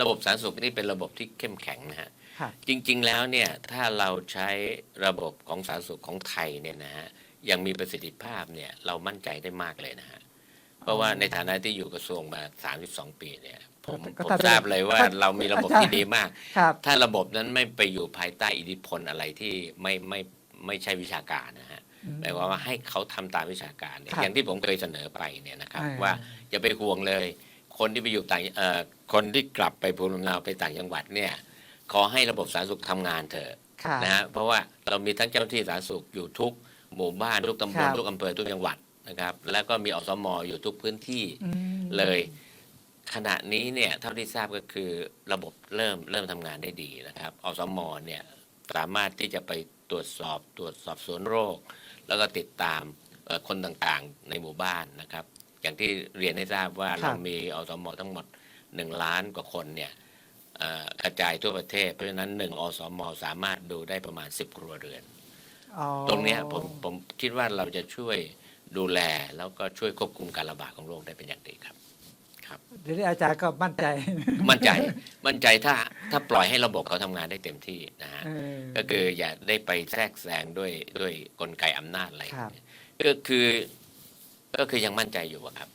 ระบบสาธารณสุขนี่เป็นระบบที่เข้มแข็งนะฮะค่ะจริง ๆ แล้วเนี่ยถ้าเราใช้ระบบของสาธารณสุขของไทยเนี่ยนะฮะยังมีประสิทธิภาพเนี่ยเรามั่นใจได้มากเลยนะฮะเพราะว่าในฐานะที่อยู่กระทรวงมา 32 ปีเนี่ยผมก็ผมถ้าเป็นทราบเลยว่าถ้าเรามีระบบอาจารย์ที่ดีมากครับถ้าระบบนั้นไม่ไปอยู่ภายใต้อิทธิพลอะไรที่ไม่ไม่ไม่ใช่วิชาการนะฮะอืมหมายความว่าให้เขาทำตามวิชาการเนี่ยครับอย่างที่ผมเคยเสนอไปเนี่ยนะครับอ่าว่าอย่าไปห่วงเลย คนที่ไปอยู่ต่างเอ่อคนที่กลับไปภูมิลำเนาไปต่างจังหวัดเนี่ยขอให้ระบบสาธารณสุขทำงานเถอะค่ะนะฮะเพราะว่าเรามีทั้งเจ้าหน้าที่สาธารณสุขอยู่ทุกหมู่บ้านทุกตำบครัลบทุกอำเภอทุกจังหวัดนะครับ แล้วก็มีอสมอยู่ทุกพื้นที่อืมเลย ขณะนี้เนี่ยเท่าที่ทราบก็คือระบบเริ่มเริ่มทำงานได้ดีนะครับอสมเนี่ยสามารถที่จะไปตรวจสอบตรวจสอบสวนโรค แล้วก็ติดตามเอ่อคนต่างๆในหมู่บ้านนะครับ อย่างที่เรียนให้ทราบว่าครับ เรามีอสมทั้งหมดหนึ่งล้านกว่าคนเนี่ยเอ่อกระจายทั่วประเทศ เพราะฉะนั้นหนึ่งอสมสามารถดูได้ประมาณ 10 ครัวเรือน อ๋อตรงเนี้ยผมผมคิดว่าเราจะช่วยดูแลแล้วก็ช่วยควบคุมการระบาดของโรคได้เป็นอย่างดีครับเดี๋ยวนี้อาจารย์ก็มั่นใจมั่นใจมั่นใจถ้าถ้าปล่อยให้ระบบเขาทำงานได้เต็มที่นะฮะ เออ ก็คืออย่าได้ไปแทรกแซงด้วยด้วยกลไกอำนาจอะไรครับ ก็คือ ก็คือยังมั่นใจอยู่ครับ